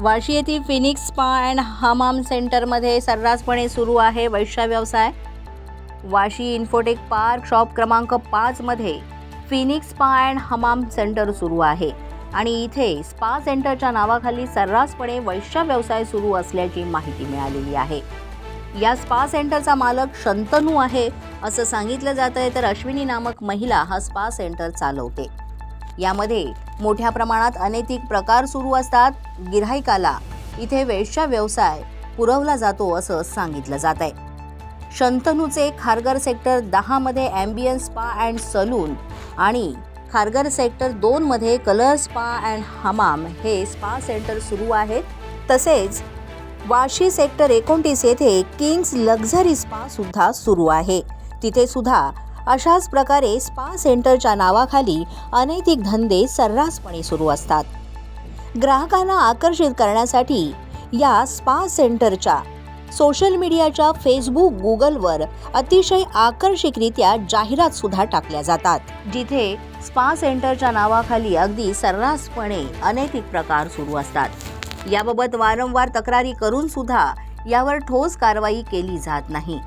वाशी येथील Phoenix spa and हमाम सेंटरमध्ये सर्रासपणे सुरू आहे वैश्या व्यवसाय. वाशी इन्फोटेक पार्क शॉप क्रमांक पाचमध्ये फिनिक्स स्पा अँड हमाम सेंटर सुरू आहे. आणि इथे स्पा सेंटरच्या नावाखाली सर्रासपणे वैश्य व्यवसाय सुरू असल्याची माहिती मिळालेली आहे. या स्पा सेंटरचा मालक शंतनू आहे असं सांगितलं जात आहे तर अश्विनी नामक महिला हा स्पा सेंटर चालवते. यामध्ये मोठ्या प्रमाणात अनैतिक प्रकार सुरू असतात. गिऱ्हाईकाला इथे वेशचा व्यवसाय पुरवला जातो असं सांगितलं जात आहे शंतनूचे खारगर सेक्टर दहामध्ये ॲम्बियन स्पा अँड सलून आणि खारगर सेक्टर दोनमध्ये कलर स्पा अँड हमाम हे स्पा सेंटर सुरू आहेत. तसेच वाशी सेक्टर एकोणतीस येथे किंग्स लक्झरी स्पा सुद्धा सुरू आहे. तिथे सुद्धा अशाच प्रकारे स्पा सेंटरच्या नावाखाली अनैतिक धंदे सर्रासपणे सुरू असतात. ग्राहकांना आकर्षित करण्यासाठी या स्पा सेंटरच्या सोशल मीडियाच्या फेसबुक गुगलवर अतिशय आकर्षकरित्या जाहिरात सुद्धा टाकल्या जातात. जिथे स्पा सेंटरच्या नावाखाली अगदी सर्रासपणे अनैतिक प्रकार सुरू असतात. याबाबत वारंवार तक्रारी करून सुद्धा यावर ठोस कारवाई केली जात नाही.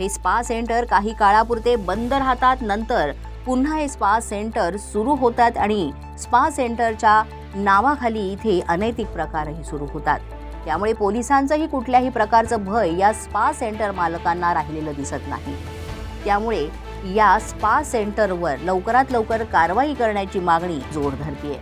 हे स्पा सेंटर काही काळापुरते बंद राहतात. नंतर पुन्हा हे स्पा सेंटर सुरू होतात आणि स्पा सेंटरच्या नावाखाली इथे अनैतिक प्रकारही सुरू होतात. त्यामुळे पोलिसांचंही कुठल्याही प्रकारचं भय या स्पा सेंटर मालकांना राहिलेलं दिसत नाही. त्यामुळे या स्पा सेंटरवर लवकरात लवकर कारवाई करण्याची मागणी जोर धरतीये